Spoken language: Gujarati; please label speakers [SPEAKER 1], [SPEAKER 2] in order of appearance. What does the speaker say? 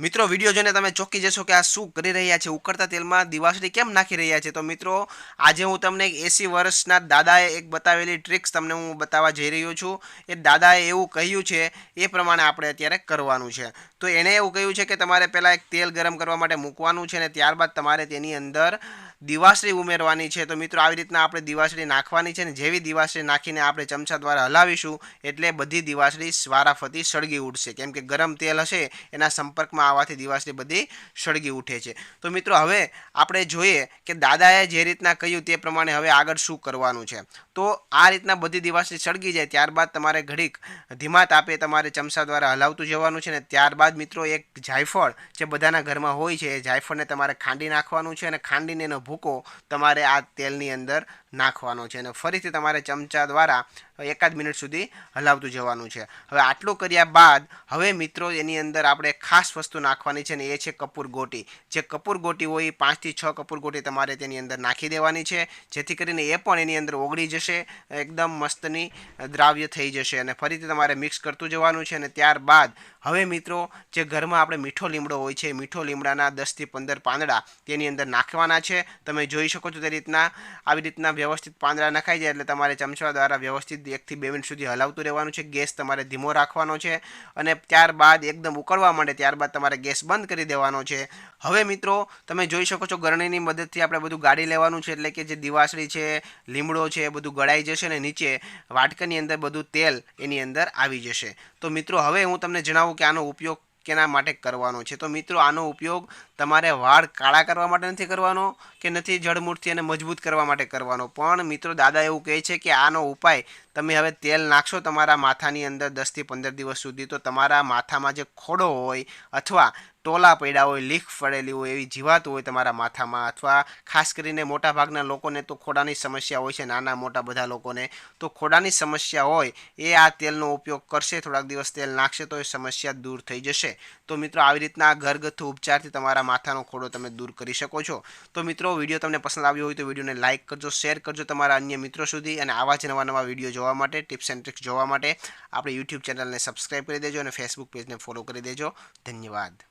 [SPEAKER 1] મિત્રો વીડિયો જોઈને તમે ચોંકી જશો કે આ શું કરી રહ્યા છે? ઉકળતા તેલમાં દિવાસળી કેમ નાખી રહ્યા છે? તો મિત્રો, આજે હું તમને એક એંસી વર્ષના દાદાએ એક બતાવેલી ટ્રિક્સ તમને હું બતાવવા જઈ રહ્યો છું. એ દાદાએ એવું કહ્યું છે, એ પ્રમાણે આપણે અત્યારે કરવાનું છે. તો એણે એવું કહ્યું છે કે તમારે પહેલાં એક તેલ ગરમ કરવા માટે મૂકવાનું છે અને ત્યારબાદ તમારે તેની અંદર દિવાસળી ઉમેરવાની છે. તો મિત્રો, આવી રીતના આપણે દિવાસળી નાખવાની છે ને જેવી દિવાસળી નાખીને આપણે ચમચા દ્વારા હલાવીશું, એટલે બધી દિવાસળી સ્વારાફતી સળગી ઉઠશે કેમ કે ગરમ તેલ હશે, એના સંપર્કમાં આવવાથી દિવાસની બધી સળગી ઉઠે છે. તો મિત્રો, હવે આપણે જોઈએ કે દાદાએ જે રીતના કહ્યું તે પ્રમાણે હવે આગળ શું કરવાનું છે. તો આ રીતના બધી દિવાસની સળગી જાય ત્યારબાદ તમારે ઘડીક ધીમા તાપે તમારે ચમચા દ્વારા હલાવતું જવાનું છે ને ત્યારબાદ મિત્રો એક જાયફળ જે બધાના ઘરમાં હોય છે એ જાયફળને તમારે ખાંડી નાખવાનું છે અને ખાંડીને એનો ભૂકો તમારે આ તેલની અંદર નાખવાનો છે અને ફરીથી તમારે ચમચા દ્વારા એકાદ મિનિટ સુધી હલાવતું જવાનું છે. હવે આટલું કર્યા બાદ હવે મિત્રો એની અંદર આપણે ખાસ વસ્તુ નાખવાની છે ને એ છે કપૂર ગોટી. જે કપૂર ગોટી હોય એ પાંચથી છ કપૂર ગોટી તમારે તેની અંદર નાખી દેવાની છે. જેથી કરીને એ પણ એની અંદર ઓગળી જશે, એકદમ મસ્તની દ્રાવ્ય થઈ જશે અને ફરીથી તમારે મિક્સ કરતું જવાનું છે અને ત્યારબાદ હવે મિત્રો જે ઘરમાં આપણે મીઠો લીમડો હોય છે, મીઠો લીમડાના દસથી પંદર પાંદડા તેની અંદર નાખવાના છે. તમે જોઈ શકો છો તે રીતના આવી રીતના વ્યવસ્થિત પાંદડા નખાઈ જાય એટલે તમારે ચમચા દ્વારા વ્યવસ્થિત એકથી બે મિનિટ સુધી હલાવતું રહેવાનું છે. ગેસ તમારે ધીમો રાખવાનો છે અને ત્યારબાદ એકદમ ઉકળવા માંડે ત્યારબાદ તમારે ગેસ બંધ કરી દેવાનો છે. હવે મિત્રો, તમે જોઈ શકો છો ગરણીની મદદથી આપણે બધું ગાડી લેવાનું છે, એટલે કે જે દિવાસળી છે, લીમડો છે બધું ગળાઈ જશે ને નીચે વાટકાની અંદર બધું તેલ એની અંદર આવી જશે. તો મિત્રો, હવે હું તમને જણાવું કે આનો ઉપયોગ કેના માટે કરવાનો છે. તો મિત્રો, આનો ઉપયોગ તમારે વાળ કાળા કરવા માટે નથી કરવાનો કે નથી જળમૂળથી અને મજબૂત કરવા માટે કરવાનો. પણ મિત્રો, દાદા એવું કહે છે કે આનો ઉપાય તમે હવે તેલ નાખશો તમારા માથાની અંદર દસથી પંદર દિવસ સુધી, તો તમારા માથામાં જે ખોડો હોય અથવા ટોલા પડ્યા હોય લીખ પડેલી હોય એવી જીવાત હોય તમારા માથામાં, અથવા ખાસ કરીને મોટાભાગના લોકોને તો ખોડાની સમસ્યા હોય છે, નાના મોટા બધા લોકોને, તો ખોડાની સમસ્યા હોય એ આ તેલનો ઉપયોગ કરશે, થોડાક દિવસ તેલ નાખશે તો એ સમસ્યા દૂર થઈ જશે. તો મિત્રો, આવી રીતના ઘરગથ્થુ ઉપચારથી તમારા માથાનો ખોડો તમે દૂર કરી શકો છો. તો મિત્રો, વીડિયો તમને પસંદ આવ્યો હોય તો વિડીયોને લાઇક કરજો, શેર કરજો તમારા અન્ય મિત્રો સુધી, અને આવા જ નવા નવા વીડિયો જોવા માટે ટિપ્સ એન્ડ ટ્રિક્સ જોવા માટે, આપણે યુટ્યુબ ચેનલને સબસ્ક્રાઈબ કરી દેજો અને ફેસબુક પેજને ફોલો કરી દેજો. ધન્યવાદ.